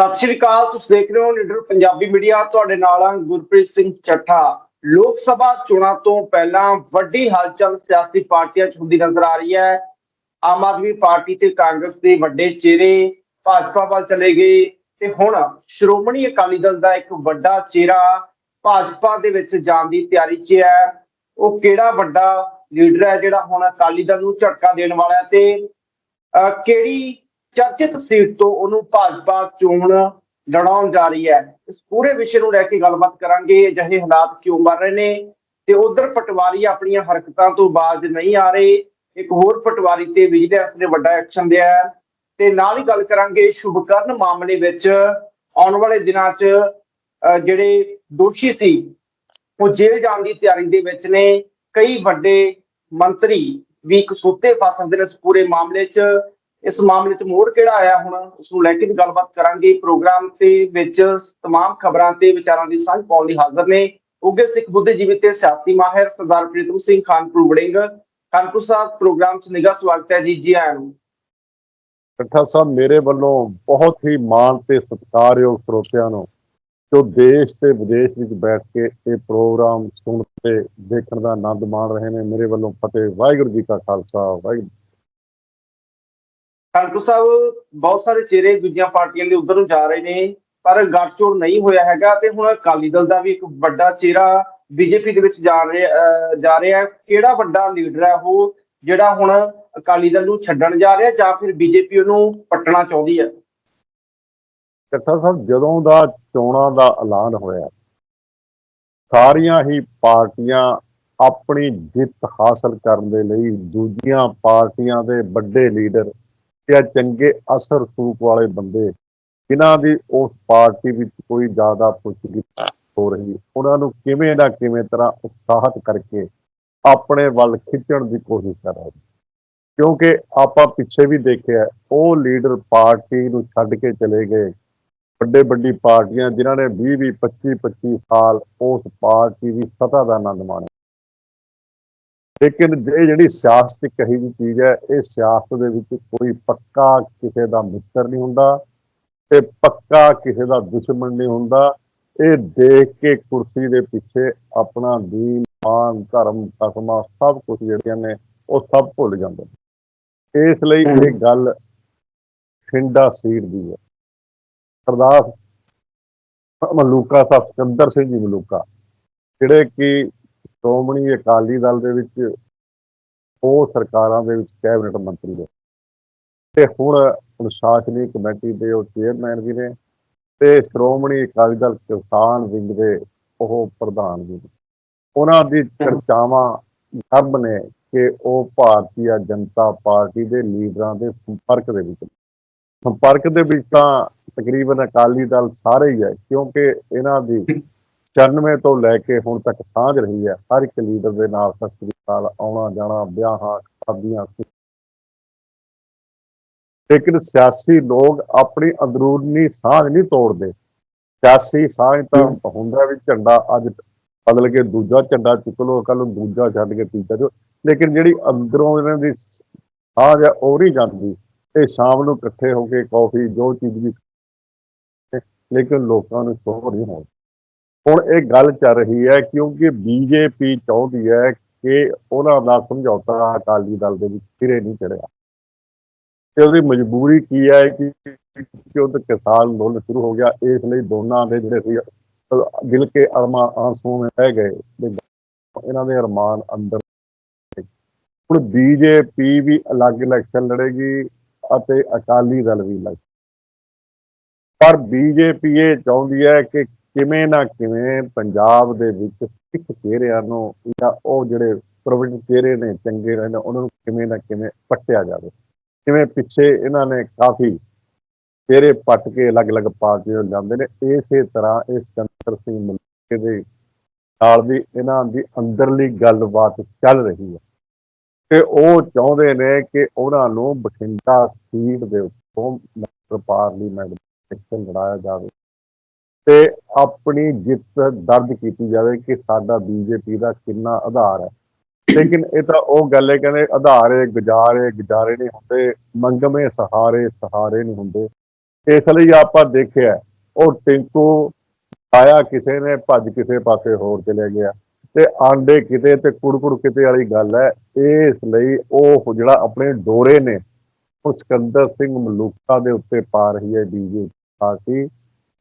ਸਤਿ ਸ਼੍ਰੀ ਅਕਾਲ ਤੁਸੀਂ ਦੇਖ ਰਹੇ ਹੋ ਲੀਡਰ ਪੰਜਾਬੀ ਮੀਡੀਆ ਤੁਹਾਡੇ ਨਾਲ ਹਾਂ ਗੁਰਪ੍ਰੀਤ ਸਿੰਘ ਚੱਠਾ। ਲੋਕ ਸਭਾ ਚੋਣਾਂ ਤੋਂ ਪਹਿਲਾਂ ਵੱਡੀ ਹਲਚਲ ਸਿਆਸੀ ਪਾਰਟੀਆਂ 'ਚ ਹੁੰਦੀ ਨਜ਼ਰ ਆ ਰਹੀ ਹੈ। ਆਮ ਆਦਮੀ ਪਾਰਟੀ ਤੇ ਕਾਂਗਰਸ ਦੇ ਵੱਡੇ ਚਿਹਰੇ ਭਾਜਪਾ ਵੱਲ ਚਲੇ ਗਏ ਤੇ ਹੁਣ ਸ਼੍ਰੋਮਣੀ ਅਕਾਲੀ ਦਲ ਦਾ ਇੱਕ ਵੱਡਾ ਚਿਹਰਾ ਭਾਜਪਾ ਦੇ ਵਿੱਚ ਜਾਣ ਦੀ ਤਿਆਰੀ 'ਚ ਹੈ। ਉਹ ਕਿਹੜਾ ਵੱਡਾ ਲੀਡਰ ਹੈ ਜਿਹੜਾ ਹੁਣ ਅਕਾਲੀ ਦਲ ਨੂੰ ਝਟਕਾ ਦੇਣ ਵਾਲਾ ਹੈ ਤੇ ਅਹ, ਕਿਹੜੀ ਚਰਚਿਤ ਸੀਟ ਤੋਂ ਉਹਨੂੰ ਭਾਜਪਾ ਚੋਣ ਲੜਾਉਣ ਜਾ ਰਹੀ ਹੈ। ਇਸ ਪੂਰੇ ਵਿਸ਼ੇ ਨੂੰ ਲੈ ਕੇ ਗੱਲਬਾਤ ਕਰਾਂਗੇ। ਅਜਿਹੇ ਹਾਲਾਤ ਕਿਉਂ ਬਣ ਰਹੇ ਨੇ? ਤੇ ਉਧਰ ਪਟਵਾਰੀ ਆਪਣੀਆਂ ਹਰਕਤਾਂ ਤੋਂ ਬਾਜ਼ ਨਹੀਂ ਆ ਰਹੇ। ਇੱਕ ਹੋਰ ਪਟਵਾਰੀ ਤੇ ਵਿਜੀਲੈਂਸ ਨੇ ਵੱਡਾ ਐਕਸ਼ਨ ਲਿਆ ਤੇ ਨਾਲ ਹੀ ਗੱਲ ਕਰਾਂਗੇ ਸ਼ੁਭਕਰਨ ਮਾਮਲੇ ਵਿੱਚ। ਆਉਣ ਵਾਲੇ ਦਿਨਾਂ 'ਚ ਜਿਹੜੇ ਦੋਸ਼ੀ ਸੀ, ਉਹ ਜੇਲ੍ਹ ਜਾਣ ਦੀ ਤਿਆਰੀ ਦੇ ਵਿੱਚ ਨੇ। ਕਈ ਵੱਡੇ ਮੰਤਰੀ ਵੀ ਕਸੂਤੇ ਸੁੱਤੇ ਫਸਦੇ ਨੇ ਇਸ ਪੂਰੇ ਮਾਮਲੇ 'ਚ। ਇਸ ਮਾਮਲੇ 'ਚ ਮੋੜ ਕਿਹੜਾ ਆਇਆ ਹੁਣ ਉਸ ਨੂੰ ਲੈ ਕੇ ਵੀ ਗੱਲਬਾਤ ਕਰਾਂਗੇ ਪ੍ਰੋਗਰਾਮ ਤੇ ਵਿੱਚ तमाम ਖਬਰਾਂ ਤੇ ਵਿਚਾਰਾਂ ਦੀ ਸਾਂਝ ਪਾਉਣ ਲਈ ਹਾਜ਼ਰ ਨੇ ਉੱਗੇ ਸਿੱਖ ਬੁੱਧੀਜੀਵੀ ਤੇ ਸਿਆਸੀ ਮਾਹਿਰ ਸਰਦਾਰ ਪ੍ਰੀਤਮ ਸਿੰਘ ਖਾਨਪੁਰ ਵੜਿੰਗ ਖਾਨਪੁਰ ਸਾਹਿਬ ਪ੍ਰੋਗਰਾਮ 'ਚ ਨਿੱਘਾ ਸਵਾਗਤ ਹੈ ਜੀ ਜੀ ਆਇਆਂ ਨੂੰ ਇਕੱਠਾ ਸਾਹਿਬ ਮੇਰੇ ਵੱਲੋਂ ਬਹੁਤ ਹੀ ਮਾਣ ਤੇ ਸਤਿਕਾਰਯੋਗ ਸਰੋਤਿਆਂ ਨੂੰ ਜੋ ਦੇਸ਼ ਤੇ ਵਿਦੇਸ਼ ਵਿੱਚ ਬੈਠ ਕੇ ਇਹ ਪ੍ਰੋਗਰਾਮ ਸੁਣ ਤੇ ਦੇਖਣ ਦਾ ਆਨੰਦ ਮਾਣ ਰਹੇ ਨੇ ਮੇਰੇ ਵੱਲੋਂ ਫਤਿਹ ਵਾਹਿਗੁਰੂ ਜੀ ਕਾ ਖਾਲਸਾ ਵਾਹਿਗੁਰੂ ਖਾਨਪੁਰ ਸਾਹਿਬ ਬਹੁਤ ਸਾਰੇ ਚਿਹਰੇ ਦੂਜੀਆਂ ਪਾਰਟੀਆਂ ਦੇ ਉਧਰ ਨੂੰ ਜਾ ਰਹੇ ਨੇ, ਪਰ ਗੱਠਜੋੜ ਨਹੀਂ ਹੋਇਆ ਹੈਗਾ ਤੇ ਹੁਣ ਅਕਾਲੀ ਦਲ ਦਾ ਵੀ ਇੱਕ ਵੱਡਾ ਚਿਹਰਾ ਬੀਜੇਪੀ ਦੇ ਵਿੱਚ ਜਾ ਰਿਹਾ ਜਾ ਰਿਹਾ ਕਿਹੜਾ ਵੱਡਾ ਲੀਡਰ ਹੈ ਉਹ ਜਿਹੜਾ ਹੁਣ ਅਕਾਲੀ ਦਲ ਨੂੰ ਛੱਡਣ ਜਾ ਰਿਹਾ ਜਾਂ ਫਿਰ ਬੀਜੇਪੀ ਉਹਨੂੰ ਪੱਟਣਾ ਚਾਹੁੰਦੀ ਹੈ? ਇਕੱਠਾ ਸਾਹਿਬ, ਜਦੋਂ ਦਾ ਚੋਣਾਂ ਦਾ ਐਲਾਨ ਹੋਇਆ, ਸਾਰੀਆਂ ਹੀ ਪਾਰਟੀਆਂ ਆਪਣੀ ਜਿੱਤ ਹਾਸਲ ਕਰਨ ਦੇ ਲਈ ਦੂਜੀਆਂ ਪਾਰਟੀਆਂ ਦੇ ਵੱਡੇ ਲੀਡਰ ਤੇ ਚੰਗੇ ਅਸਰ ਸੂਪ ਵਾਲੇ ਬੰਦੇ ਇਹਨਾਂ ਦੀ ਉਸ ਪਾਰਟੀ ਵਿੱਚ ਕੋਈ ਜ਼ਿਆਦਾ ਪੁੱਛਗਿੱਛ ਹੋ ਰਹੀ, ਉਹਨਾਂ ਨੂੰ ਕਿਵੇਂ ਨਾ ਕਿਵੇਂ ਤਰ੍ਹਾਂ ਉਤਸ਼ਾਹਤ ਕਰਕੇ ਆਪਣੇ ਵੱਲ ਖਿੱਚਣ ਦੀ ਕੋਸ਼ਿਸ਼ ਕਰ ਰਹੇ ਕਿਉਂਕਿ ਆਪਾਂ ਪਿੱਛੇ ਵੀ ਦੇਖਿਆ, ਉਹ ਲੀਡਰ ਪਾਰਟੀ ਨੂੰ ਛੱਡ ਕੇ ਚਲੇ ਗਏ। ਵੱਡੇ ਵੱਡੀ ਪਾਰਟੀਆਂ ਜਿਨ੍ਹਾਂ ਨੇ 20 20 25 25 ਸਾਲ ਉਸ ਪਾਰਟੀ ਦੀ ਸਤਾ ਦਾ ਆਨੰਦ ਮਾਣਿਆ। ਲੇਕਿਨ ਇਹ ਜਿਹੜੀ ਸਿਆਸਤ ਇੱਕ ਇਹੀ ਜਿਹੀ ਚੀਜ਼ ਹੈ, ਇਹ ਸਿਆਸਤ ਦੇ ਵਿੱਚ ਕੋਈ ਪੱਕਾ ਕਿਸੇ ਦਾ ਮਿੱਤਰ ਨਹੀਂ ਹੁੰਦਾ ਤੇ ਪੱਕਾ ਕਿਸੇ ਦਾ ਦੁਸ਼ਮਣ ਨਹੀਂ ਹੁੰਦਾ। ਇਹ ਦੇਖ ਕੇ ਕੁਰਸੀ ਦੇ ਪਿੱਛੇ ਆਪਣਾ ਦੀਨ, ਮਾਨ, ਧਰਮ, ਤਸਮਾ ਸਭ ਕੁਝ ਜਿਹੜੀਆਂ ਨੇ, ਉਹ ਸਭ ਭੁੱਲ ਜਾਂਦੇ ਨੇ। ਇਸ ਲਈ ਇਹ ਗੱਲ ਖਿੰਡਾ ਸੀਟ ਦੀ ਹੈ। ਸਰਦਾਰ ਮਲੂਕਾ ਸਾਹਿਬ ਸਿਕੰਦਰ ਸਿੰਘ ਜੀ ਮਲੂਕਾ, ਜਿਹੜੇ ਕਿ ਸ਼੍ਰੋਮਣੀ ਅਕਾਲੀ ਦਲ ਦੇ ਵਿੱਚ ਉਹ ਸਰਕਾਰਾਂ ਦੇ ਵਿੱਚ ਕੈਬਨਿਟ ਮੰਤਰੀ ਨੇ ਤੇ ਹੁਣ ਅਨੁਸ਼ਾਸਨੀ ਕਮੇਟੀ ਦੇ ਉਹ ਚੇਅਰਮੈਨ ਵੀ ਨੇ ਤੇ ਸ਼੍ਰੋਮਣੀ ਅਕਾਲੀ ਦਲ ਕਿਸਾਨ ਵਿੰਗ ਦੇ ਉਹ ਪ੍ਰਧਾਨ ਵੀ ਨੇ ਉਹਨਾਂ ਦੀ ਚਰਚਾਵਾਂ ਸਭ ਨੇ ਕਿ ਉਹ ਭਾਰਤੀ ਜਨਤਾ ਪਾਰਟੀ ਦੇ ਲੀਡਰਾਂ ਦੇ ਸੰਪਰਕ ਦੇ ਵਿੱਚ ਨੇ। ਸੰਪਰਕ ਦੇ ਵਿੱਚ ਤਾਂ ਤਕਰੀਬਨ ਅਕਾਲੀ ਦਲ ਸਾਰੇ ਹੀ ਹੈ, ਕਿਉਂਕਿ ਇਹਨਾਂ ਦੀ 94 ਤੋਂ ਲੈ ਕੇ ਹੁਣ ਤੱਕ ਸਾਂਝ ਰਹੀ ਹੈ। ਹਰ ਇੱਕ ਲੀਡਰ ਦੇ ਨਾਲ ਸਤਿ ਨਾਲ ਆਉਣਾ ਜਾਣਾ, ਵਿਆਹਾਂ, ਸ਼ਾਦੀਆਂ ਲੇਕਿਨ ਸਿਆਸੀ ਲੋਕ ਆਪਣੀ ਅੰਦਰੂਨੀ ਸਾਂਝ ਨਹੀਂ ਤੋੜਦੇ। ਸਿਆਸੀ ਸਾਂਝ ਤਾਂ ਹੁੰਦਾ ਵੀ ਝੰਡਾ ਅੱਜ ਬਦਲ ਕੇ ਦੂਜਾ ਝੰਡਾ ਚੁੱਕ ਲਓ ਕੱਲ ਨੂੰ ਦੂਜਾ ਛੱਡ ਕੇ ਤੀਜਾ ਜੋ ਲੇਕਿਨ ਜਿਹੜੀ ਅੰਦਰੋਂ ਇਹਨਾਂ ਦੀ ਸਾਂਝ ਹੈ, ਉਹ ਨਹੀਂ ਜਾਂਦੀ। ਇਹ ਸ਼ਾਮ ਨੂੰ ਇਕੱਠੇ ਹੋ ਕੇ ਕਾਫੀ, ਜੋ ਚੀਜ਼ ਵੀ, ਲੇਕਿਨ ਲੋਕਾਂ ਨੂੰ ਸ਼ੋਰ ਨਹੀਂ ਹੋ ਹੁਣ ਇਹ ਗੱਲ ਚੱਲ ਰਹੀ ਹੈ ਕਿਉਂਕਿ ਬੀਜੇਪੀ ਚਾਹੁੰਦੀ ਹੈ ਕਿ ਉਹਨਾਂ ਦਾ ਸਮਝੌਤਾ ਅਕਾਲੀ ਦਲ ਦੇ ਵਿੱਚ ਸਿਰੇ ਨਹੀਂ ਚੜਿਆ। ਤੇ ਉਹਦੀ ਮਜਬੂਰੀ ਕੀ ਹੈ ਕਿ ਕਿ ਕਿਸਾਨ ਅੰਦੋਲਨ ਸ਼ੁਰੂ ਹੋ ਗਿਆ। ਇਸ ਲਈ ਦੋਨਾਂ ਦੇ ਜਿਹੜੇ ਸੀ ਅਹ ਦਿਲ ਕੇ ਅਰਮਾਨ ਆਂਸੂ ਰਹਿ ਗਏ। ਇਹਨਾਂ ਦੇ ਅਰਮਾਨ ਅੰਦਰ ਹੁਣ ਬੀਜੇਪੀ ਵੀ ਅਲੱਗ ਇਲੈਕਸ਼ਨ ਲੜੇਗੀ ਅਤੇ ਅਕਾਲੀ ਦਲ ਵੀ ਅਲੱਗ ਪਰ ਬੀਜੇਪੀ ਇਹ ਚਾਹੁੰਦੀ ਹੈ ਕਿ ਕਿਵੇਂ ਨਾ ਕਿਵੇਂ ਪੰਜਾਬ ਦੇ ਵਿੱਚ ਸਿੱਖ ਚਿਹਰਿਆਂ ਨੂੰ ਜਾਂ ਉਹ ਜਿਹੜੇ ਪ੍ਰਵਿਟ ਚਿਹਰੇ ਨੇ, ਚੰਗੇ ਰਹੇ ਨੇ, ਉਹਨਾਂ ਨੂੰ ਕਿਵੇਂ ਨਾ ਕਿਵੇਂ ਪੱਟਿਆ ਜਾਵੇ। ਕਿਵੇਂ ਪਿੱਛੇ ਇਹਨਾਂ ਨੇ ਕਾਫੀ ਚਿਹਰੇ ਪੱਟ ਕੇ ਅਲੱਗ-ਅਲੱਗ ਪਾਰਟੀਆਂ ਨੂੰ ਜਾਂਦੇ ਨੇ, ਇਸੇ ਤਰ੍ਹਾਂ ਇਹ ਸਿਕੰਦਰ ਸਿੰਘ ਮਲਕੇ ਦੇ ਨਾਲ ਵੀ ਇਹਨਾਂ ਦੀ ਅੰਦਰਲੀ ਗੱਲਬਾਤ ਚੱਲ ਰਹੀ ਹੈ। ਤੇ ਉਹ ਚਾਹੁੰਦੇ ਨੇ ਕਿ ਉਹਨਾਂ ਨੂੰ ਬਠਿੰਡਾ ਸੀਟ ਦੇ ਉੱਤੋਂ ਪਾਰਲੀਮੈਂਟ ਇਲੈਕਸ਼ਨ ਲੜਾਇਆ ਜਾਵੇ। ਤੇ ਆਪਣੀ ਜਿੱਤ ਦਰਜ ਕੀਤੀ ਜਾਵੇ ਕਿ ਸਾਡਾ ਬੀਜੇਪੀ ਦਾ ਕਿੰਨਾ ਆਧਾਰ ਹੈ। ਲੇਕਿਨ ਇਹ ਤਾਂ ਉਹ ਗੱਲ ਹੈ, ਕਹਿੰਦੇ ਆਧਾਰੇ ਗੁਜ਼ਾਰੇ ਗੁਜ਼ਾਰੇ ਨਹੀਂ ਹੁੰਦੇ, ਮੰਗਵੇਂ ਸਹਾਰੇ ਸਹਾਰੇ ਨਹੀਂ ਹੁੰਦੇ। ਇਸ ਲਈ ਆਪਾਂ ਦੇਖਿਆ, ਉਹ ਟਿੰਕੂ ਆਇਆ ਕਿਸੇ ਨੇ, ਭੱਜ ਕਿਸੇ ਪਾਸੇ ਹੋਰ ਚਲੇ ਗਿਆ। ਤੇ ਆਂਡੇ ਕਿਤੇ ਤੇ ਕੁੜਕੁੜ ਕਿਤੇ ਵਾਲੀ ਗੱਲ ਹੈ, ਇਸ ਲਈ ਉਹ ਜਿਹੜਾ ਆਪਣੇ ਡੋਰੇ ਨੇ, ਉਹ ਸਿਕੰਦਰ ਸਿੰਘ ਮਲੂਕਾ ਦੇ ਉੱਤੇ ਪਾ ਰਹੀ ਹੈ ਬੀਜੇਪੀ ਪਾਰਟੀ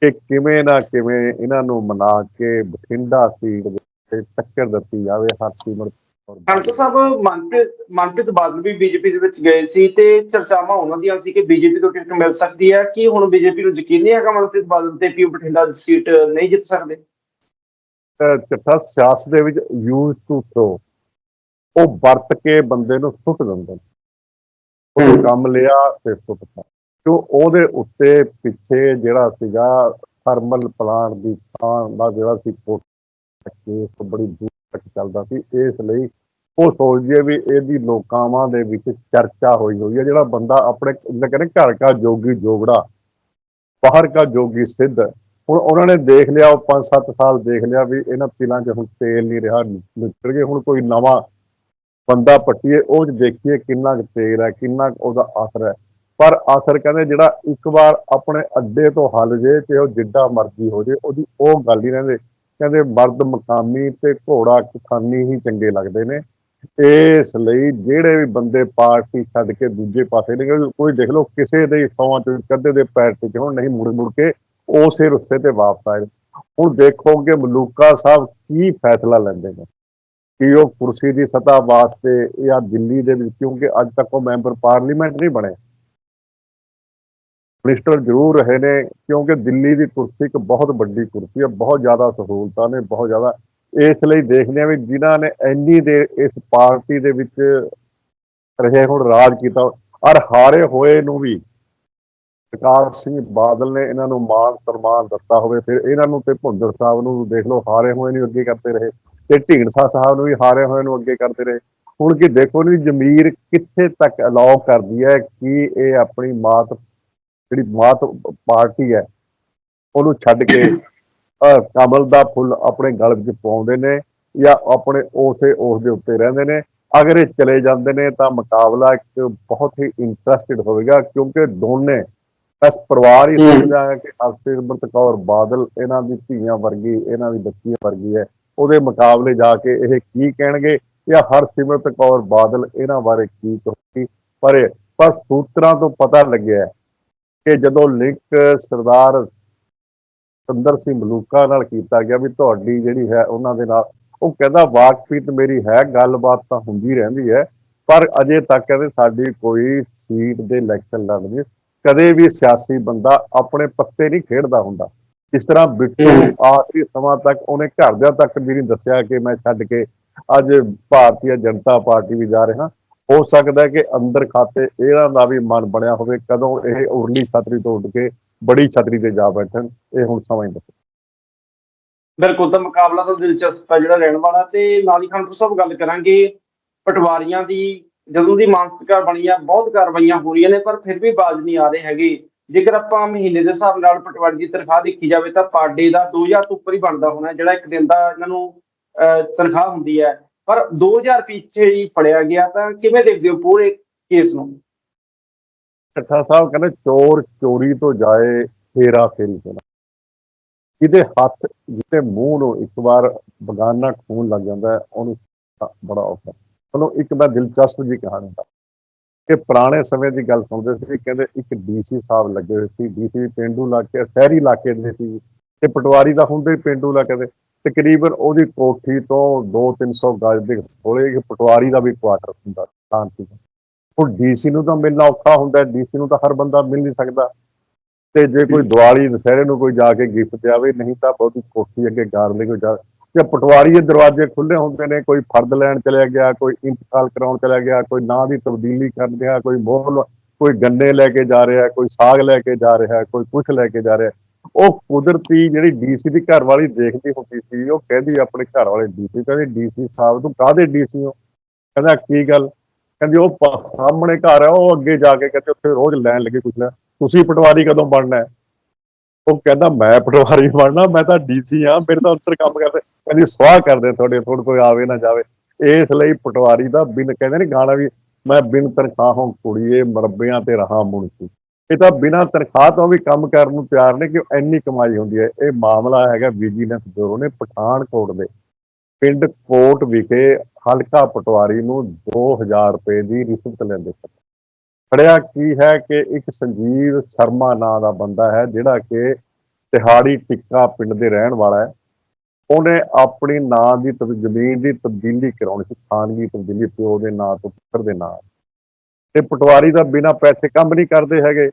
ਕਿ ਕਿਵੇਂ ਨਾ ਕਿਵੇਂ ਇਹਨਾਂ ਨੂੰ ਮਨਾ ਕੇ ਬਠਿੰਡਾ ਸੀਟ ਉੱਤੇ ਟੱਕਰ ਦਿੱਤੀ ਜਾਵੇ ਹਰਸਿਮਰਤ। ਖਾਲਸਾ ਸਾਹਿਬ ਮਨਪ੍ਰੀਤ ਮਨਪ੍ਰੀਤ ਬਾਦਲ ਵੀ ਬੀਜੇਪੀ ਦੇ ਵਿੱਚ ਗਏ ਸੀ ਤੇ ਚਰਚਾਵਾਂ ਉਹਨਾਂ ਦੀਆਂ ਸੀ ਕਿ ਬੀਜੇਪੀ ਤੋਂ ਟਿਕਟ ਮਿਲ ਸਕਦੀ ਹੈ। ਕਿ ਹੁਣ ਬੀਜੇਪੀ ਨੂੰ ਯਕੀਨ ਨਹੀਂ ਹੈਗਾ ਮਨਪ੍ਰੀਤ ਬਾਦਲ ਤੇ ਕਿ ਬਠਿੰਡਾ ਦੀ ਸੀਟ ਨਹੀਂ ਜਿੱਤ ਸਕਦੇ? ਚੱਠਾ ਸਿਆਸਤ ਦੇ ਵਿੱਚ ਯੂਜ਼ ਟੂ ਥਰੋ ਉਹ ਵਰਤ ਕੇ ਬੰਦੇ ਨੂੰ ਸੁੱਟ ਦਿੰਦੇ ਨੇ। ਉਹ। ਕੰਮ ਲਿਆ ਤੇ ਸੁੱਟਤਾ ਕਿਉਂ ਉਹਦੇ ਉੱਤੇ ਪਿੱਛੇ ਜਿਹੜਾ ਸੀਗਾ ਥਰਮਲ ਪਲਾਂਟ ਦੀ ਥਾਂ ਦਾ ਜਿਹੜਾ ਸੀ ਕੇਸ ਬੜੀ ਦੂਰ ਤੱਕ ਚੱਲਦਾ ਸੀ, ਇਸ ਲਈ ਉਹ ਸੋਚਦੇ ਵੀ ਇਹਦੀ ਲੋਕਾਂਵਾਂ ਦੇ ਵਿੱਚ ਚਰਚਾ ਹੋਈ ਹੋਈ ਹੈ, ਜਿਹੜਾ ਬੰਦਾ ਆਪਣੇ ਕਹਿੰਦੇ ਘਰ ਕਾ ਜੋਗੀ ਜੋਗੜਾ ਬਾਹਰ ਕਾ ਜੋਗੀ ਸਿੱਧ, ਹੁਣ ਉਹਨਾਂ ਨੇ ਦੇਖ ਲਿਆ, ਉਹ 5-7 ਸਾਲ ਦੇਖ ਲਿਆ ਵੀ ਇਹਨਾਂ ਤਿਲਾਂ 'ਚ ਹੁਣ ਤੇਲ ਨਹੀਂ ਰਿਹਾ ਨਿਕਲ ਗਏ, ਹੁਣ ਕੋਈ ਨਵਾਂ ਬੰਦਾ ਪੱਟੀਏ, ਉਹ 'ਚ ਦੇਖੀਏ ਕਿੰਨਾ ਕੁ ਤੇਲ ਹੈ, ਕਿੰਨਾ ਕੁ ਉਹਦਾ ਅਸਰ ਹੈ। ਪਰ ਅਸਰ ਕਹਿੰਦੇ ਜਿਹੜਾ ਇੱਕ ਵਾਰ ਆਪਣੇ ਅੱਡੇ ਤੋਂ ਹੱਲ ਜੇ ਤੇ ਉਹ ਜਿੱਡਾ ਮਰਜ਼ੀ ਹੋ ਜੇ, ਉਹਦੀ ਉਹ ਗੱਲ ਹੀ ਰਹਿੰਦੇ। ਕਹਿੰਦੇ ਮਰਦ ਮਕਾਮੀ ਤੇ ਘੋੜਾ ਕਿਸਾਨੀ ਹੀ ਚੰਗੇ ਲੱਗਦੇ ਨੇ। ਇਸ ਲਈ ਜਿਹੜੇ ਵੀ ਬੰਦੇ ਪਾਰਟੀ ਛੱਡ ਕੇ ਦੂਜੇ ਪਾਸੇ ਨਿਕਲ ਕੋਈ ਦੇਖ ਲਓ ਕਿਸੇ ਦੇ ਸੌਂ ਚ ਕੱਦੇ ਦੇ ਪੈਰ ਤੇ ਹੁਣ ਨਹੀਂ ਮੁੜ ਮੁੜ ਕੇ ਉਸੇ ਰਸਤੇ ਤੇ ਵਾਪਸ ਆਏ। ਹੁਣ ਦੇਖੋਗੇ ਮਲੂਕਾ ਸਾਹਿਬ ਕੀ ਫੈਸਲਾ ਲੈਂਦੇ ਨੇ। ਕਿ ਉਹ ਕੁਰਸੀ ਦੀ ਸਤਾ ਵਾਸਤੇ ਜਾਂ ਦਿੱਲੀ ਦੇ ਵਿੱਚ, ਕਿਉਂਕਿ ਅੱਜ ਤੱਕ ਉਹ ਮੈਂਬਰ ਪਾਰਲੀਮੈਂਟ ਨਹੀਂ ਬਣੇ। ਮਿਨਿਸਟਰ ਜ਼ਰੂਰ ਰਹੇ ਨੇ, ਕਿਉਂਕਿ ਦਿੱਲੀ ਦੀ ਕੁਰਸੀ ਇੱਕ ਬਹੁਤ ਵੱਡੀ ਕੁਰਸੀ ਹੈ, ਬਹੁਤ ਜ਼ਿਆਦਾ ਸਹੂਲਤਾਂ ਨੇ, ਬਹੁਤ ਜ਼ਿਆਦਾ। ਇਸ ਲਈ ਦੇਖਦੇ ਆ ਵੀ ਜਿਨ੍ਹਾਂ ਨੇ ਇੰਨੀ ਦੇ ਇਸ ਪਾਰਟੀ ਦੇ ਵਿੱਚ ਰਹੇ, ਹੁਣ ਰਾਜ ਕੀਤਾ। ਔਰ ਹਾਰੇ ਹੋਏ ਨੂੰ ਵੀ ਪ੍ਰਕਾਸ਼ ਸਿੰਘ ਬਾਦਲ ਨੇ ਇਹਨਾਂ ਨੂੰ ਮਾਨ ਸਨਮਾਨ ਦਿੱਤਾ ਹੋਵੇ, ਫਿਰ ਇਹਨਾਂ ਨੂੰ ਤੇ ਭੁੰਦਰ ਸਾਹਿਬ ਨੂੰ ਦੇਖ ਲਓ, ਹਾਰੇ ਹੋਏ ਨੂੰ ਅੱਗੇ ਕਰਦੇ ਰਹੇ। ਤੇ ਢੀਂਡਸਾ ਸਾਹਿਬ ਨੂੰ ਵੀ ਹਾਰੇ ਹੋਏ ਨੂੰ ਅੱਗੇ ਕਰਦੇ ਰਹੇ। ਹੁਣ ਕਿ ਦੇਖੋ ਨੀ ਜ਼ਮੀਰ ਕਿੱਥੇ ਤੱਕ ਅਲਾਉ ਕਰਦੀ ਹੈ ਕਿ ਇਹ ਆਪਣੀ ਮਾਤ ਜਿਹੜੀ ਮਾਤ ਪਾਰਟੀ ਹੈ ਉਹਨੂੰ ਛੱਡ ਕੇ ਕਮਲ ਦਾ ਫੁੱਲ ਆਪਣੇ ਗਲ ਵਿੱਚ ਪਾਉਂਦੇ ਨੇ ਜਾਂ ਆਪਣੇ ਉਸੇ ਉਸ ਦੇ ਉੱਤੇ ਰਹਿੰਦੇ ਨੇ। ਅਗਰ ਇਹ ਚਲੇ ਜਾਂਦੇ ਨੇ ਤਾਂ ਮੁਕਾਬਲਾ ਇੱਕ ਬਹੁਤ ਹੀ ਇੰਟਰਸਟਿਡ ਹੋਵੇਗਾ ਕਿਉਂਕਿ ਦੋਨੇ ਇਸ ਪਰਿਵਾਰ ਹੀ ਹੈ। ਕਿ ਹਰਸਿਮਰਤ ਕੌਰ ਬਾਦਲ ਇਹਨਾਂ ਦੀ ਧੀਆਂ ਵਰਗੀ ਇਹਨਾਂ ਦੀ ਬੱਚੀਆਂ ਵਰਗੀ ਹੈ। ਉਹਦੇ ਮੁਕਾਬਲੇ ਜਾ ਕੇ ਇਹ ਕੀ ਕਹਿਣਗੇ ਜਾਂ ਹਰਸਿਮਰਤ ਕੌਰ ਬਾਦਲ ਇਹਨਾਂ ਬਾਰੇ ਕੀ ਕਹੇਗੀ? ਪਰ ਪਰ ਸੂਤਰਾਂ ਤੋਂ ਪਤਾ ਲੱਗਿਆ ਕਿ ਜਦੋਂ ਲਿੰਕ ਸਰਦਾਰ ਸੁੰਦਰ ਸਿੰਘ ਮਲੂਕਾ ਨਾਲ ਕੀਤਾ ਗਿਆ ਵੀ ਤੁਹਾਡੀ ਜਿਹੜੀ ਹੈ ਉਹਨਾਂ ਦੇ ਨਾਲ ਉਹ ਕਹਿੰਦਾ ਵਾਕਫੀਤ ਮੇਰੀ ਹੈ ਗੱਲਬਾਤ ਤਾਂ ਹੁੰਦੀ ਰਹਿੰਦੀ ਹੈ ਪਰ ਅਜੇ ਤੱਕ ਕਹਿੰਦੇ ਸਾਡੀ ਕੋਈ ਸੀਟ ਦੇ ਇਲੈਕਸ਼ਨ ਲੜਨੀ ਕਦੇ ਵੀ ਸਿਆਸੀ ਬੰਦਾ ਆਪਣੇ ਪੱਤੇ ਨਹੀਂ ਖੇਡਦਾ ਹੁੰਦਾ। ਇਸ ਤਰ੍ਹਾਂ ਬਿੱਟੂ। ਆਖਰੀ ਸਮਾਂ ਤੱਕ ਉਹਨੇ ਘਰਦਿਆਂ ਤੱਕ ਵੀ ਨਹੀਂ ਦੱਸਿਆ ਕਿ ਮੈਂ ਛੱਡ ਕੇ ਅੱਜ ਭਾਰਤੀ ਜਨਤਾ ਪਾਰਟੀ ਵੀ ਜਾ ਰਿਹਾ। ਹੋ ਸਕਦਾ ਹੈ ਕਿ ਅੰਦਰ ਖਾਤੇ ਇਹਨਾਂ ਦਾ ਵੀ ਮਨ ਬਣਿਆ ਹੋਵੇ ਕਦੋਂ ਇਹ ਉਰਲੀ ਛਤਰੀ ਤੋਂ ਉੱਡ ਕੇ ਬੜੀ ਛਤਰੀ ਤੇ ਜਾ ਬੈਠਣ ਇਹ ਹੁਣ ਸਮਾਂ ਹੀ ਦੱਸੋ। ਬਿਲਕੁਲ ਤਾਂ ਮੁਕਾਬਲਾ ਤਾਂ ਦਿਲਚਸਪ ਹੈ ਜਿਹੜਾ ਰਹਿਣ ਵਾਲਾ ਤੇ ਨਾਲ ਹੀ ਖਾਲਸਾ ਸਾਹਿਬ ਗੱਲ ਕਰਾਂਗੇ ਪਟਵਾਰੀਆਂ ਦੀ ਜਦੋਂ ਦੀ ਮਾਨਸਿਕਤਾ ਬਣੀ ਆ ਬਹੁਤ ਕਾਰਵਾਈਆਂ ਹੋ ਰਹੀਆਂ ਨੇ ਪਰ ਫਿਰ ਵੀ ਬਾਜ਼ ਨਹੀਂ ਆ ਰਹੇ ਹੈਗੇ। ਜੇਕਰ ਆਪਾਂ ਮਹੀਨੇ ਦੇ ਹਿਸਾਬ ਨਾਲ ਪਟਵਾਰੀ ਦੀ ਤਨਖਾਹ ਦੇਖੀ ਜਾਵੇ ਤਾਂ ਪਰ ਡੇ ਦਾ 2000 ਤੋਂ ਉੱਪਰ ਹੀ ਬਣਦਾ ਹੋਣਾ ਜਿਹੜਾ ਇੱਕ ਦਿਨ ਦਾ ਇਹਨਾਂ ਨੂੰ ਅਹ, ਤਨਖਾਹ ਹੁੰਦੀ ਹੈ। ਪਰ 2000 ਪਿੱਛੇ ਹੀ ਫੜਿਆ ਗਿਆ ਤਾਂ ਕਿਵੇਂ ਦੇਖਦੇ ਹੋ ਪੂਰੇ ਕੇਸ ਨੂੰ? ਠੱਠਾ ਸਾਹਿਬ ਕਹਿੰਦੇ ਚੋਰ ਚੋਰੀ ਤੋਂ ਜਾਏ, ਫੇਰਾ ਫੇਰੀ ਤੋਂ ਜਿਹਦੇ ਹੱਥ, ਜਿਹਦੇ ਮੂੰਹ ਨੂੰ ਇੱਕ ਵਾਰ ਬਗਾਨਾ ਖੂਨ ਲੱਗ ਜਾਂਦਾ, ਉਹਨੂੰ ਬੜਾ ਔਖਾ। ਚਲੋ, ਇੱਕ ਮੈਂ ਦਿਲਚਸਪ ਜੀ ਕਹਾਣੀ ਦਾ ਕਿ ਪੁਰਾਣੇ ਸਮੇਂ ਦੀ ਗੱਲ ਸੁਣਦੇ ਸੀ, ਕਹਿੰਦੇ ਇੱਕ ਡੀਸੀ ਸਾਹਿਬ ਲੱਗੇ ਹੋਏ ਸੀ। ਡੀਸੀ ਪਿੰਡੂ ਇਲਾਕੇ, ਸ਼ਹਿਰੀ ਇਲਾਕੇ ਦੇ ਸੀ। ਤੇ ਪਟਵਾਰੀ ਦਾ ਹੁੰਦੇ ਹੀ ਪਿੰਡੂ ਇਲਾਕੇ ਦੇ। ਤਕਰੀਬਨ ਉਹਦੀ ਕੋਠੀ ਤੋਂ 2-300 ਗਜ ਦੇ ਥੋੜੇ ਜਿਹੇ ਪਟਵਾਰੀ ਦਾ ਵੀ ਕੁਆਟਰ ਹੁੰਦਾ ਥਾਂ ਸੀ ਹੁਣ ਡੀਸੀ ਨੂੰ ਤਾਂ ਮਿਲਣਾ ਔਖਾ ਹੁੰਦਾ ਡੀਸੀ ਨੂੰ ਤਾਂ ਹਰ ਬੰਦਾ ਮਿਲ ਨਹੀਂ ਸਕਦਾ। ਤੇ ਜੇ ਕੋਈ ਦੀਵਾਲੀ ਦੁਸਹਿਰੇ ਨੂੰ ਕੋਈ ਜਾ ਕੇ ਗਿਫਟ ਦੇਵੇ ਨਹੀਂ ਤਾਂ ਬਹੁਤੀ ਕੋਠੀ ਅੱਗੇ ਗਾਰ ਲਈ ਕੋਈ ਜਾ ਤੇ ਪਟਵਾਰੀ ਦੇ ਦਰਵਾਜ਼ੇ ਖੁੱਲੇ ਹੁੰਦੇ ਨੇ ਕੋਈ ਫਰਦ ਲੈਣ ਚਲਿਆ ਗਿਆ ਕੋਈ ਇੰਤਕਾਲ ਕਰਾਉਣ ਚਲਿਆ ਗਿਆ ਕੋਈ ਨਾਂ ਦੀ ਤਬਦੀਲੀ ਕਰਨ ਗਿਆ ਕੋਈ ਮੋਹਲ ਕੋਈ ਗੰਨੇ ਲੈ ਕੇ ਜਾ ਰਿਹਾ ਕੋਈ ਸਾਗ ਲੈ ਕੇ ਜਾ ਰਿਹਾ ਕੋਈ ਕੁਛ ਲੈ ਕੇ ਜਾ ਰਿਹਾ। ਉਹ ਕੁਦਰਤੀ ਜਿਹੜੀ ਡੀਸੀ ਦੀ ਘਰ ਵਾਲੀ ਦੇਖਦੀ ਹੁੰਦੀ ਸੀ, ਉਹ ਕਹਿੰਦੀ ਆਪਣੇ ਘਰ ਵਾਲੇ ਡੀਸੀ ਕਹਿੰਦੇ ਡੀਸੀ ਸਾਹਿਬ, ਤੂੰ ਕਾਹਦੇ ਡੀਸੀ ਹੋ? ਕਹਿੰਦਾ, ਕੀ ਗੱਲ? ਕਹਿੰਦੀ, ਉਹ ਸਾਹਮਣੇ ਘਰ ਹੈ ਉਹ ਅੱਗੇ ਜਾ ਕੇ ਕਹਿੰਦੇ, ਉੱਥੇ ਰੋਜ਼ ਲੈਣ ਲੱਗੇ ਕੁਛ ਲੈ ਤੁਸੀਂ ਪਟਵਾਰੀ ਕਦੋਂ ਬਣਨਾ ਉਹ ਕਹਿੰਦਾ, ਮੈਂ ਪਟਵਾਰੀ ਬਣਨਾ, ਮੈਂ ਤਾਂ ਡੀਸੀ ਆ ਮੇਰੇ ਤਾਂ ਉੱਤਰ ਕੰਮ ਕਰਦੇ। ਕਹਿੰਦੀ, ਸਵਾਹ ਕਰਦੇ ਤੁਹਾਡੇ ਥੋੜ ਕੋਈ ਆਵੇ ਨਾ ਜਾਵੇ। ਇਸ ਲਈ ਪਟਵਾਰੀ ਦਾ ਬਿਨ, ਕਹਿੰਦੇ ਨੇ ਗਾਣਾ ਵੀ, ਮੈਂ ਬਿਨ ਤਨਖਾਹੋਂ ਕੁੜੀਏ, ਮਰਬਿਆਂ ਤੇ ਰਹਾ ਮੁਨਸੀ ਇਹ ਤਾਂ ਬਿਨਾਂ ਤਨਖਾਹ ਤੋਂ ਵੀ ਕੰਮ ਕਰਨ ਨੂੰ ਤਿਆਰ ਨੇ ਕਿ ਇੰਨੀ ਕਮਾਈ ਹੁੰਦੀ ਹੈ। ਇਹ ਮਾਮਲਾ ਹੈਗਾ ਵਿਜੀਲੈਂਸ ਬਿਊਰੋ ਨੇ ਪਠਾਨਕੋਟ ਦੇ। ਪਿੰਡ ਕੋਟ ਵਿਖੇ ਹਲਕਾ ਪਟਵਾਰੀ ਨੂੰ 2000 ਰੁਪਏ ਦੀ ਰਿਸ਼ਵਤ ਲੈਂਦੇ ਸਨ। ਫੜਿਆ ਕੀ ਹੈ ਕਿ ਇੱਕ ਸੰਜੀਵ ਸ਼ਰਮਾ ਨਾਂ ਦਾ ਬੰਦਾ ਹੈ, ਜਿਹੜਾ ਕਿ ਤਿਹਾੜੀ ਟਿੱਕਾ ਪਿੰਡ ਦੇ ਰਹਿਣ ਵਾਲਾ ਹੈ। ਉਹਨੇ ਆਪਣੀ ਨਾਂ ਦੀ ਤਬ- ਜ਼ਮੀਨ ਦੀ ਤਬਦੀਲੀ ਕਰਾਉਣੀ ਸੀ ਖਾਨਗੀ ਤਬਦੀਲੀ ਪਿਓ ਦੇ ਨਾਂ ਤੋਂ ਪੁੱਤਰ ਦੇ ਨਾਂ। ਤੇ ਪਟਵਾਰੀ ਦਾ ਬਿਨਾਂ ਪੈਸੇ ਕੰਮ ਨਹੀਂ ਕਰਦੇ ਹੈਗੇ।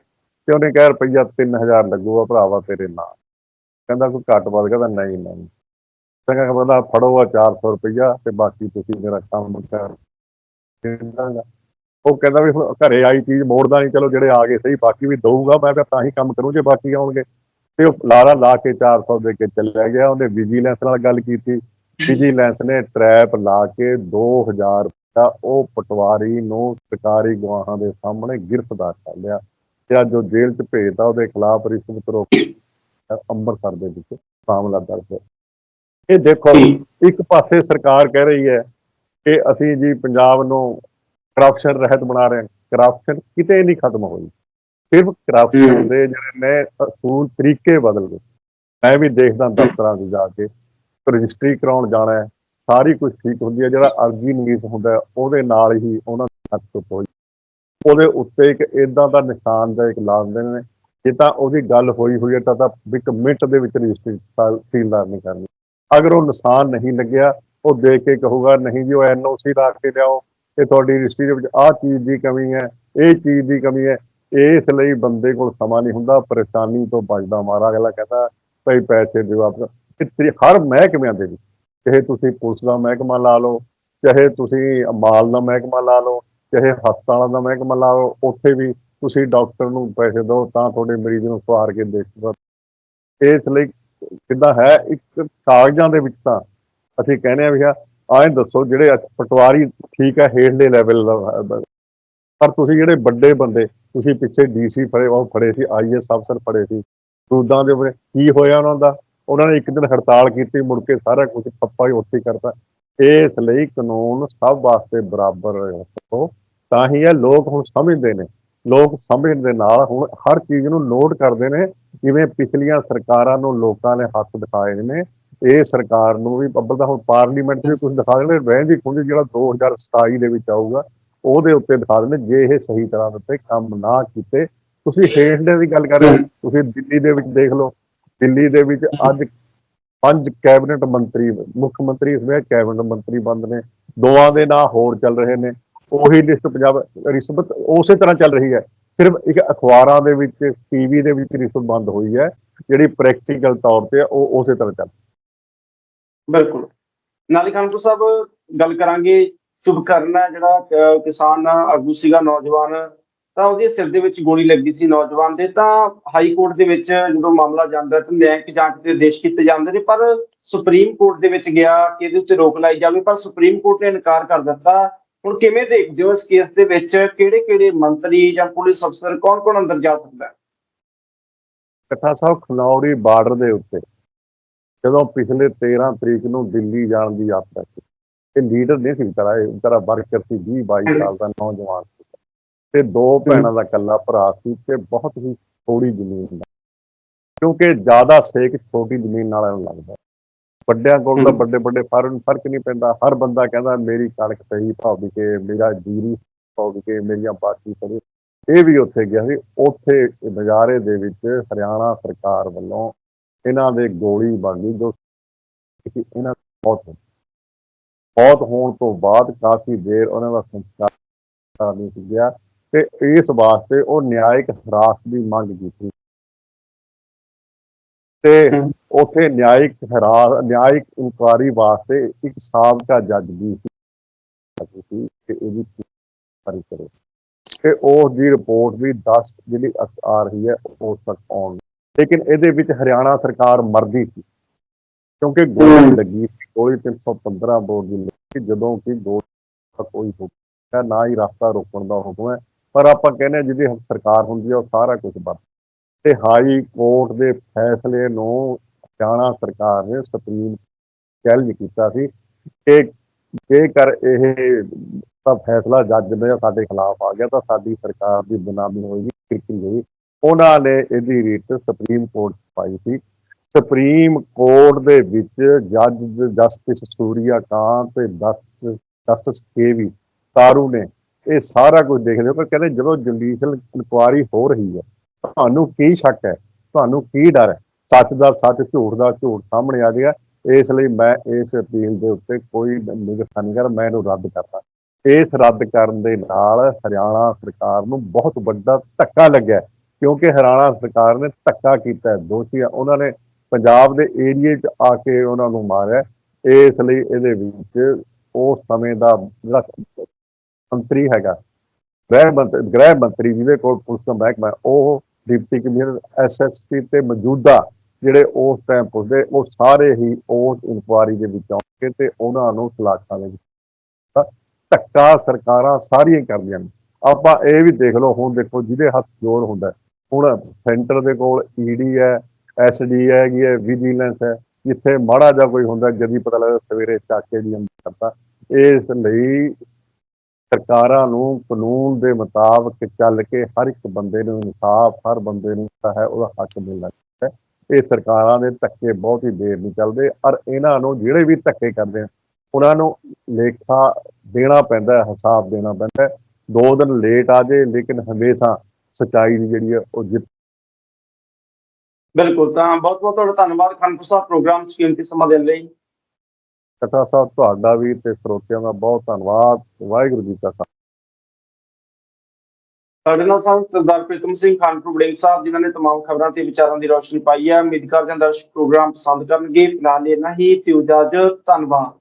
ਤੇ ਉਹਨੇ ਕਿਹਾ ਰੁਪਈਆ 3000 ਲੱਗੂਗਾ ਭਰਾਵਾ ਤੇਰੇ ਨਾਲ ਕਹਿੰਦਾ ਕੋਈ ਘੱਟ ਵੱਧ, ਕਹਿੰਦਾ ਨਹੀਂ ਨਹੀਂ। ਚੰਗਾ ਕਹਿੰਦਾ ਫੜੋ ਆ 400 ਰੁਪਈਆ ਤੇ ਬਾਕੀ ਤੁਸੀਂ ਮੇਰਾ ਕੰਮ ਕਰ। ਦਿੰਦਾਗਾ ਉਹ ਕਹਿੰਦਾ ਵੀ ਹੁਣ ਘਰੇ ਆਈ ਚੀਜ਼ ਮੋੜਦਾ ਨਹੀਂ, ਚਲੋ ਜਿਹੜੇ ਆ ਗਏ ਸਹੀ, ਬਾਕੀ ਵੀ ਦਊਗਾ, ਮੈਂ ਤਾਂ ਹੀ ਕੰਮ ਕਰੂੰ ਜੇ ਬਾਕੀ ਆਉਣਗੇ। ਤੇ ਉਹ ਲਾਰਾ ਲਾ ਕੇ 400 ਦੇ ਕੇ ਚੱਲਿਆ ਗਿਆ, ਉਹਨੇ ਵਿਜੀਲੈਂਸ ਨਾਲ ਗੱਲ ਕੀਤੀ। ਵਿਜੀਲੈਂਸ ਨੇ ਟ੍ਰੈਪ ਲਾ ਕੇ 2000 ਰੁਪਇਆ ਉਹ ਪਟਵਾਰੀ ਨੂੰ ਸਰਕਾਰੀ ਗਵਾਹਾਂ ਦੇ ਸਾਹਮਣੇ ਗ੍ਰਿਫਤਾਰ ਕਰ ਲਿਆ। ਤੇ ਅੱਜ ਉਹ ਜੇਲ੍ਹ 'ਚ ਭੇਜਦਾ ਉਹਦੇ ਖਿਲਾਫ ਰਿਸ਼ਵਤ ਰੋਕ ਅੰਮ੍ਰਿਤਸਰ ਦੇ ਵਿੱਚ ਮਾਮਲਾ ਦਰਜ ਹੈ। ਇਹ ਦੇਖੋ ਇੱਕ ਪਾਸੇ ਸਰਕਾਰ ਕਹਿ ਰਹੀ ਹੈ ਕਿ ਅਸੀਂ ਜੀ ਪੰਜਾਬ ਨੂੰ ਕਰਪਸ਼ਨ ਰਹਿਤ ਬਣਾ ਰਹੇ ਹਾਂ। ਕਰਪਸ਼ਨ ਕਿਤੇ ਨਹੀਂ ਖਤਮ ਹੋਈ। ਸਿਰਫ ਕਰਪਸ਼ਨ। ਦੇ ਜਿਹੜੇ ਨੇ ਅਸੂਲ ਤਰੀਕੇ ਬਦਲ ਗਏ। ਮੈਂ ਵੀ ਦੇਖਦਾ ਦਫ਼ਤਰਾਂ 'ਚ ਜਾ ਕੇ ਰਜਿਸਟਰੀ ਕਰਾਉਣ ਜਾਣਾ ਹੈ ਸਾਰੀ ਕੁਝ ਠੀਕ ਹੁੰਦੀ ਹੈ। ਜਿਹੜਾ ਅਰਜੀ ਨਵੀਸ ਹੁੰਦਾ ਉਹਦੇ ਨਾਲ ਹੀ ਉਹਨਾਂ ਦੀ ਹੱਥ ਤੋਂ ਉਹਦੇ ਉੱਤੇ ਇੱਕ ਇਦਾਂ ਦਾ ਨਿਸ਼ਾਨ ਦਾ ਇੱਕ ਲਾ ਦਿੰਦੇ ਨੇ, ਜੇ ਤਾਂ ਉਹਦੀ ਗੱਲ ਹੋਈ ਹੋਈ ਹੈ ਤਾਂ ਤਾਂ ਇੱਕ ਮਿੰਟ ਦੇ ਵਿੱਚ ਰਜਿਸਟਰੀ ਸੀਲਦਾਰ ਨਹੀਂ ਕਰਨੀ। ਅਗਰ ਉਹ ਨਿਸ਼ਾਨ ਨਹੀਂ ਲੱਗਿਆ, ਉਹ ਦੇਖ ਕੇ ਕਹੂਗਾ, ਨਹੀਂ ਜੀ, ਉਹ ਐਨਓਸੀ ਲਾ ਕੇ ਲਿਆਓ ਤੇ ਤੁਹਾਡੀ ਰਜਿਸਟਰੀ ਦੇ ਵਿੱਚ ਆਹ ਚੀਜ਼ ਦੀ ਕਮੀ ਹੈ, ਇਹ ਚੀਜ਼ ਦੀ ਕਮੀ ਹੈ। ਇਸ ਲਈ ਬੰਦੇ ਕੋਲ ਸਮਾਂ ਨਹੀਂ ਹੁੰਦਾ, ਪਰੇਸ਼ਾਨੀ ਤੋਂ ਬਚਦਾ ਮਾਰਾ ਅਗਲਾ ਕਹਿੰਦਾ, ਭਈ ਪੈਸੇ ਦਿਓ ਆਪ ਹਰ ਮਹਿਕਮਿਆਂ ਦੇ ਵਿੱਚ, ਚਾਹੇ ਤੁਸੀਂ ਪੁਲਿਸ ਦਾ ਮਹਿਕਮਾ ਲਾ ਲਓ, ਚਾਹੇ ਤੁਸੀਂ ਮਾਲ ਦਾ ਮਹਿਕਮਾ ਲਾ ਲਓ ਚਾਹੇ ਹਸਪਤਾਲਾਂ ਦਾ ਮਹਿਕਮਾ ਲਾਓ, ਉੱਥੇ ਵੀ ਤੁਸੀਂ ਡਾਕਟਰ ਨੂੰ ਪੈਸੇ ਦਿਓ ਤਾਂ ਤੁਹਾਡੇ ਮਰੀਜ਼ ਨੂੰ ਸਵਾਰ ਕੇ ਦੇਖੂਗਾ ਇਸ ਲਈ ਕਿੱਦਾਂ ਹੈ, ਇੱਕ ਕਾਗਜ਼ਾਂ ਦੇ ਵਿੱਚ ਤਾਂ ਅਸੀਂ ਕਹਿੰਦੇ ਆ ਵੀ ਆ ਆਏ ਦੱਸੋ ਜਿਹੜੇ ਪਟਵਾਰੀ ਠੀਕ ਹੈ, ਹੇਠਲੇ ਲੈਵਲ ਦਾ ਪਰ ਤੁਸੀਂ ਜਿਹੜੇ ਵੱਡੇ ਬੰਦੇ, ਤੁਸੀਂ ਪਿੱਛੇ ਡੀਸੀ ਫੜੇ, ਉਹ ਫੜੇ ਸੀ ਆਈਐਸ ਅਫਸਰ ਫੜੇ ਸੀ। ਸੂਦਾਂ ਦੇ ਉੱਪਰ ਕੀ ਹੋਇਆ ਉਹਨਾਂ ਦਾ? ਉਹਨਾਂ ਨੇ ਇੱਕ ਦਿਨ ਹੜਤਾਲ ਕੀਤੀ, ਮੁੜ ਕੇ ਸਾਰਾ ਕੁਝ ਠੱਪਾ ਹੀ ਉੱਥੇ ਕਰਤਾ। ਇਸ ਲਈ ਕਾਨੂੰਨ ਸਭ ਵਾਸਤੇ ਬਰਾਬਰ ਹੋ ਤਾਂ ਹੀ ਇਹ ਲੋਕ ਹੁਣ ਸਮਝਦੇ ਨੇ। ਲੋਕ ਸਮਝਣ ਦੇ ਨਾਲ ਹੁਣ ਹਰ ਚੀਜ਼ ਨੂੰ ਨੋਟ ਕਰਦੇ ਨੇ। ਜਿਵੇਂ ਪਿਛਲੀਆਂ ਸਰਕਾਰਾਂ ਨੂੰ ਲੋਕਾਂ ਨੇ ਹੱਥ ਦਿਖਾਏ ਨੇ। ਇਹ ਸਰਕਾਰ ਨੂੰ ਵੀ ਅੱਬਲ ਤਾਂ ਹੁਣ ਪਾਰਲੀਮੈਂਟ 'ਚ ਵੀ ਕੁਝ ਦਿਖਾ ਦੇਣੇ ਰਹਿੰਦੀ ਖੁੰਝ ਜਿਹੜਾ 2027 ਦੇ ਵਿੱਚ ਆਊਗਾ ਉਹਦੇ ਉੱਤੇ ਦਿਖਾ ਦੇਣੇ ਜੇ ਇਹ ਸਹੀ ਤਰ੍ਹਾਂ ਦੇ ਉੱਤੇ ਕੰਮ ਨਾ ਕੀਤੇ। ਤੁਸੀਂ ਹੇਠਲੇ ਦੀ ਗੱਲ ਕਰ ਰਹੇ ਤੁਸੀਂ ਦਿੱਲੀ ਦੇ ਵਿੱਚ ਦੇਖ ਲਓ। ਦਿੱਲੀ ਦੇ ਵਿੱਚ ਅੱਜ ਪੰਜ ਕੈਬਨਿਟ ਮੰਤਰੀ, ਮੁੱਖ ਮੰਤਰੀ ਇਸ ਕੈਬਨਿਟ ਮੰਤਰੀ ਬੰਦ ਨੇ। ਦੋਵਾਂ ਦੇ ਨਾਂ ਹੋਰ ਚੱਲ ਰਹੇ ਨੇ। ਉਹੀ ਲਿਸਟ ਪੰਜਾਬ ਰਿਸ਼ਵਤ ਉਸੇ ਤਰ੍ਹਾਂ ਚੱਲ ਰਹੀ ਹੈ। ਸਿਰਫ ਇੱਕ ਅਖਬਾਰਾਂ ਦੇ ਵਿੱਚ ਟੀਵੀ ਦੇ ਵਿੱਚ ਰਿਸ਼ਵਤ ਬੰਦ ਹੋਈ ਹੈ। ਜਿਹੜੀ ਪ੍ਰੈਕਟੀਕਲ ਤੌਰ ਤੇ ਉਹ ਉਸੇ ਤਰ੍ਹਾਂ ਚੱਲ ਬਿਲਕੁਲ। ਨਾਲੀ ਖਾਨਪੁਰ ਸਾਹਿਬ, ਗੱਲ ਕਰਾਂਗੇ, ਸ਼ੁਭਕਰਨ ਹੈ ਜਿਹੜਾ ਕਿਸਾਨ ਆਗੂ ਸੀਗਾ, ਨੌਜਵਾਨ ਤਾਂ ਉਹਦੇ ਸਿਰ ਦੇ ਵਿੱਚ ਗੋਲੀ ਲੱਗੀ ਸੀ ਨੌਜਵਾਨ ਦੇ ਤਾਂ ਹਾਈ ਕੋਰਟ ਦੇ ਵਿੱਚ ਜਦੋਂ ਮਾਮਲਾ ਜਾਂਦਾ ਤਾਂ ਨਿਆਂਇਕ ਜਾਂਚ ਦੇ ਆਦੇਸ਼ ਕੀਤੇ ਜਾਂਦੇ ਨੇ ਪਰ ਸੁਪਰੀਮ ਕੋਰਟ ਦੇ ਵਿੱਚ ਗਿਆ ਕਿ ਇਹਦੇ ਉੱਤੇ ਰੋਕ ਲਾਈ ਜਾਵੇ ਪਰ ਸੁਪਰੀਮ ਕੋਰਟ ਨੇ ਇਨਕਾਰ ਕਰ ਦਿੱਤਾ। ਹੁਣ ਕਿਵੇਂ ਦੇਖਦੇ ਹੋ ਇਸ ਕੇਸ ਦੇ ਵਿੱਚ ਕਿਹੜੇ ਕਿਹੜੇ ਮੰਤਰੀ ਜਾਂ ਪੁਲਿਸ ਅਫਸਰ ਕੌਣ ਕੌਣ ਅੰਦਰ ਜਾ ਸਕਦਾ ਕੱਠਾ ਸਾਹਿਬ ਖਨੌਰੀ ਬਾਰਡਰ ਦੇ ਉੱਤੇ ਜਦੋਂ ਪਿਛਲੇ 13 ਤਰੀਕ ਨੂੰ ਦਿੱਲੀ ਜਾਣ ਦੀ ਯਾਤਰਾ ਸੀ ਇਹ ਲੀਡਰ ਨਹੀਂ ਸੀ ਵਿਚਾਰਾ ਇਹ ਵਿਚਾਰਾ ਵਰਕਰ ਸੀ 20 22 ਸਾਲ ਦਾ ਨੌਜਵਾਨ। ਤੇ ਦੋ ਭੈਣਾਂ ਦਾ ਇਕੱਲਾ ਭਰਾ ਸੀ ਤੇ ਬਹੁਤ ਹੀ ਥੋੜੀ ਜ਼ਮੀਨ ਦਾ ਕਿਉਂਕਿ ਜ਼ਿਆਦਾ ਸੇਕ ਛੋਟੀ ਜ਼ਮੀਨ ਵਾਲਿਆਂ ਨੂੰ ਲੱਗਦਾ। ਵੱਡਿਆਂ ਕੋਲ ਤਾਂ। ਵੱਡੇ ਵੱਡੇ ਫ਼ਰਕ ਫ਼ਰਕ ਨਹੀਂ ਪੈਂਦਾ। ਹਰ ਬੰਦਾ ਕਹਿੰਦਾ ਮੇਰੀ ਕਣਕ ਸਹੀ ਭਾਅ ਵਿਕੇ ਮੇਰਾ ਜੀਰੀ ਭਾਅ ਵਿਕੇ ਮੇਰੀਆਂ ਬਾਕੀ ਸਰੀ ਇਹ ਵੀ ਉੱਥੇ ਗਿਆ ਸੀ। ਉੱਥੇ ਨਜ਼ਾਰੇ ਦੇ ਵਿੱਚ ਹਰਿਆਣਾ ਸਰਕਾਰ ਵੱਲੋਂ ਇਹਨਾਂ ਦੇ ਗੋਲੀ ਬਣ ਗਈ ਜੋ ਕਿ ਇਹਨਾਂ ਬਹੁਤ। ਬਹੁਤ ਹੋਣ ਤੋਂ ਬਾਅਦ ਕਾਫੀ ਦੇਰ ਉਹਨਾਂ ਦਾ ਸੰਸਕਾਰ ਨਹੀਂ ਸੀ ਗਿਆ। ਤੇ ਇਸ ਵਾਸਤੇ ਉਹ ਨਿਆਇਕ ਹਿਰਾਸਤ ਦੀ ਮੰਗ ਕੀਤੀ। ਤੇ। ਉੱਥੇ ਨਿਆਇਕ ਹਿਰਾਸ ਨਿਆਇਕ ਇਨਕੁਆਰੀ ਵਾਸਤੇ ਇੱਕ ਸਾਬਕਾ ਜੱਜ ਵੀ ਸੀ। ਕਿ ਇਹਦੀ ਪੁੱਛਗਿੱਛ ਕਰੇ। ਤੇ ਉਸ ਦੀ ਰਿਪੋਰਟ ਵੀ 10 ਜਿਹੜੀ ਆ ਰਹੀ ਹੈ ਉਸ ਤੱਕ ਆਉਣ ਲੇਕਿਨ ਇਹਦੇ ਵਿੱਚ ਹਰਿਆਣਾ ਸਰਕਾਰ ਮਰਦੀ ਸੀ। ਕਿਉਂਕਿ ਗੋਲੀ। ਲੱਗੀ ਗੋਲੀ 315 ਬੋਰ ਦੀ ਲੱਗੀ ਜਦੋਂ ਕਿ ਗੋਲੀ ਕੋਈ ਹੁਕਮ ਹੈ ਨਾ ਹੀ ਰਸਤਾ ਰੋਕਣ ਦਾ ਹੁਕਮ ਹੈ। ਪਰ ਆਪਾਂ ਕਹਿੰਦੇ ਹਾਂ ਜਿਹਦੀ ਸਰਕਾਰ ਹੁੰਦੀ ਆ, ਉਹ ਸਾਰਾ ਕੁਝ ਵਰਤ ਤੇ ਹਾਈ ਕੋਰਟ ਦੇ ਫੈਸਲੇ ਨੂੰ ਹਰਿਆਣਾ ਸਰਕਾਰ ਨੇ ਸੁਪਰੀਮ ਚੈਲੰਜ ਕੀਤਾ ਸੀ। ਕਿ ਜੇਕਰ ਇਹ ਤਾਂ ਫੈਸਲਾ ਜੱਜ ਨੇ ਸਾਡੇ ਖਿਲਾਫ ਆ ਗਿਆ, ਤਾਂ ਸਾਡੀ ਸਰਕਾਰ ਦੀ ਬਦਨਾਮੀ ਹੋਏਗੀ ਕਿਰਕੀ ਹੋਈ। ਉਹਨਾਂ ਨੇ ਇਹਦੀ ਰੀਟ ਸੁਪਰੀਮ ਕੋਰਟ 'ਚ ਪਾਈ ਸੀ। ਸੁਪਰੀਮ ਕੋਰਟ ਦੇ ਵਿੱਚ ਜੱਜ ਜਸਟਿਸ ਸੂਰਿਆ ਕਾਂਤ ਤੇ ਜਸਟਿਸ ਕੇ ਵੀ ਤਾਰੂ ਨੇ ਇਹ ਸਾਰਾ ਕੁਝ ਦੇਖਦੇ ਹੋ ਪਰ ਕਹਿੰਦੇ ਜਦੋਂ ਜੁਡੀਸ਼ੀਅਲ ਇਨਕੁਆਰੀ ਹੋ ਰਹੀ ਹੈ, ਤੁਹਾਨੂੰ ਕੀ ਸ਼ੱਕ ਹੈ? ਤੁਹਾਨੂੰ ਕੀ ਡਰ ਹੈ? ਸੱਚ ਦਾ ਸੱਚ, ਝੂਠ ਦਾ ਝੂਠ ਸਾਹਮਣੇ ਆ ਜਾਏਗਾ ਇਸ ਲਈ ਮੈਂ ਇਸ ਅਪੀਲ ਦੇ ਉੱਤੇ ਕੋਈ ਨਿਗਰਾਨੀ ਨਹੀਂ ਕਰ ਮੈਂ ਇਹਨੂੰ ਰੱਦ ਕਰਦਾ। ਇਸ ਰੱਦ ਕਰਨ ਦੇ ਨਾਲ ਹਰਿਆਣਾ ਸਰਕਾਰ ਨੂੰ ਬਹੁਤ ਵੱਡਾ ਧੱਕਾ ਲੱਗਿਆ, ਕਿਉਂਕਿ ਹਰਿਆਣਾ ਸਰਕਾਰ ਨੇ ਧੱਕਾ ਕੀਤਾ ਹੈ, ਦੋਸ਼ੀ ਉਹਨਾਂ ਨੇ ਪੰਜਾਬ ਦੇ ਏਰੀਏ 'ਚ ਆ ਕੇ ਉਹਨਾਂ ਨੂੰ ਮਾਰਿਆ। ਇਸ ਲਈ ਇਹਦੇ ਵਿੱਚ ਉਸ ਸਮੇਂ ਦਾ ਜਿਹੜਾ ਮੰਤਰੀ ਹੈਗਾ। ਗ੍ਰਹਿ ਮੰਤਰੀ ਗ੍ਰਹਿ ਮੰਤਰੀ ਜਿਹਦੇ ਕੋਲ ਪੁਲਿਸ ਦਾ ਮਹਿਕਮਾ ਉਹ ਡਿਪਟੀ ਕਮਿਸ਼ਨਰ ਐਸਐਸਪੀ ਤੇ ਮੌਜੂਦਾ ਜਿਹੜੇ ਉਸ ਟਾਈਮ ਪੁੱਛਦੇ, ਉਹ ਸਾਰੇ ਹੀ ਉਸ ਇਨਕੁਆਰੀ ਦੇ ਵਿੱਚ ਆਉਣਗੇ ਤੇ ਉਹਨਾਂ ਨੂੰ ਸਲਾਖਾਂ ਦੇ ਧੱਕਾ ਸਰਕਾਰਾਂ ਸਾਰੀਆਂ ਕਰਦੀਆਂ ਨੇ। ਆਪਾਂ ਇਹ ਵੀ ਦੇਖ ਲਓ, ਹੁਣ ਦੇਖੋ ਜਿਹਦੇ ਹੱਥ ਜ਼ੋਰ ਹੁੰਦਾ ਹੁਣ ਸੈਂਟਰ ਦੇ ਕੋਲ ਈਡੀ ਹੈ ਐਸਡੀ ਹੈਗੀ ਹੈ ਵਿਜੀਲੈਂਸ ਹੈ। ਜਿੱਥੇ ਮਾੜਾ ਜਿਹਾ ਕੋਈ ਹੁੰਦਾ, ਜਦੀ ਪਤਾ ਲੱਗਦਾ ਸਵੇਰੇ ਚਾਕੇ ਦੀ ਅੰਦਰ ਕਰਤਾ। ਇਸ ਲਈ ਸਰਕਾਰਾਂ ਨੂੰ ਕਾਨੂੰਨ ਦੇ ਮੁਤਾਬਕ ਚੱਲ ਕੇ ਹਰ ਇੱਕ ਬੰਦੇ ਨੂੰ ਇਨਸਾਫ, ਹਰ ਬੰਦੇ ਨੂੰ ਜਿਹੜਾ ਹੈ, ਉਹਦਾ ਹੱਕ ਮਿਲਣਾ ਚਾਹੀਦਾ ਇਹ ਸਰਕਾਰਾਂ ਦੇ ਧੱਕੇ ਬਹੁਤ ਹੀ ਦੇਰ ਨਹੀਂ ਚੱਲਦੇ, ਔਰ ਇਹਨਾਂ ਨੂੰ ਜਿਹੜੇ ਵੀ ਧੱਕੇ ਕਰਦੇ ਆ, ਉਹਨਾਂ ਨੂੰ ਲੇਖਾ ਦੇਣਾ ਪੈਂਦਾ ਹਿਸਾਬ ਦੇਣਾ ਪੈਂਦਾ ਦੋ ਦਿਨ ਲੇਟ ਆ ਜੇ ਲੇਕਿਨ ਹਮੇਸ਼ਾ ਸਚਾਈ ਦੀ ਜਿਹੜੀ ਹੈ, ਉਹ ਜਿੱਤ ਬਿਲਕੁਲ ਤਾਂ ਬਹੁਤ ਬਹੁਤ ਤੁਹਾਡਾ ਧੰਨਵਾਦ। ਖਾਨਪੁਰ ਸਾਹਿਬ, ਪ੍ਰੋਗਰਾਮ 'ਚ ਸਮਾਂ ਦੇਣ ਲਈ। ਕਟਾ ਸਾਹਿਬ, ਤੁਹਾਡਾ ਵੀ ਤੇ ਸਰੋਤਿਆਂ ਦਾ ਬਹੁਤ ਧੰਨਵਾਦ। ਵਾਹਿਗੁਰੂ ਜੀ ਕਾ ਖਾਲਸਾ। ਸਾਡੇ ਨਾਲ ਸਾਨੂੰ ਸਰਦਾਰ ਪ੍ਰੀਤਮ ਸਿੰਘ ਖਾਨਪੁਰ ਬੜਿੰਗ ਸਾਹਿਬ, ਜਿਨ੍ਹਾਂ ਨੇ ਤਮਾਮ ਖਬਰਾਂ ਤੇ ਵਿਚਾਰਾਂ ਦੀ ਰੋਸ਼ਨੀ ਪਾਈ ਹੈ। ਉਮੀਦ ਕਰਦੇ ਹਾਂ ਦਰਸ਼ਕ ਪ੍ਰੋਗਰਾਮ ਪਸੰਦ ਕਰਨਗੇ। ਫਿਲਹਾਲ ਇਹ ਨਹੀਂ ਤੇ ਉਜਾਜ਼ਤ ਧੰਨਵਾਦ।